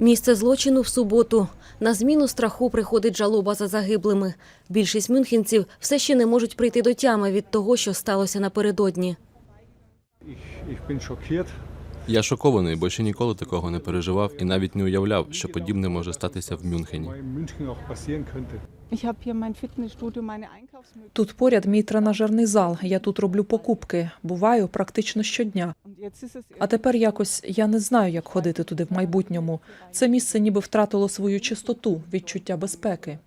Місце злочину в суботу. На зміну страху приходить жалоба за загиблими. Більшість мюнхенців все ще не можуть прийти до тями від того, що сталося напередодні. Я шокований, бо ще ніколи такого не переживав і навіть не уявляв, що подібне може статися в Мюнхені. Тут поряд мій тренажерний зал. Я тут роблю покупки. Буваю практично щодня. А тепер якось я не знаю, як ходити туди в майбутньому. Це місце ніби втратило свою чистоту, відчуття безпеки.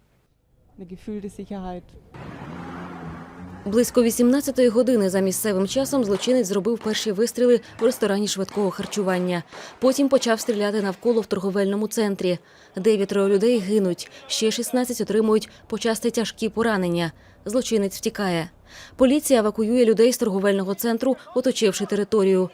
Близько 18-ї години за місцевим часом злочинець зробив перші вистріли в ресторані швидкого харчування. Потім почав стріляти навколо в торговельному центрі. Дев'ятеро людей гинуть, ще 16 отримують почасти тяжкі поранення. Злочинець втікає. Поліція евакуює людей з торговельного центру, оточивши територію.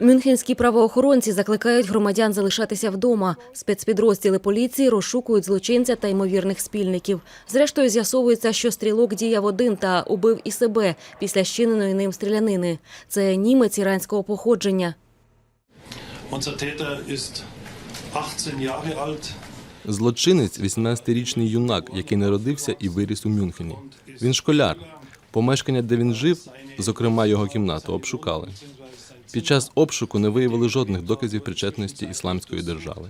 Мюнхенські правоохоронці закликають громадян залишатися вдома. Спецпідрозділи поліції розшукують злочинця та ймовірних спільників. Зрештою, з'ясовується, що стрілок діяв один та убив і себе після щиненої ним стрілянини. Це німець іранського походження. Unser Täter ist 18 Jahre alt. Злочинець 18-річний юнак, який народився і виріс у Мюнхені. Він школяр. Помешкання, де він жив, зокрема його кімнату, обшукали. Під час обшуку не виявили жодних доказів причетності ісламської держави.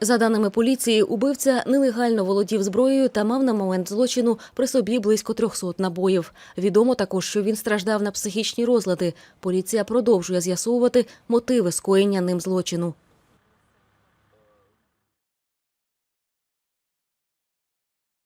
За даними поліції, убивця нелегально володів зброєю та мав на момент злочину при собі близько 300 набоїв. Відомо також, що він страждав на психічні розлади. Поліція продовжує з'ясовувати мотиви скоєння ним злочину.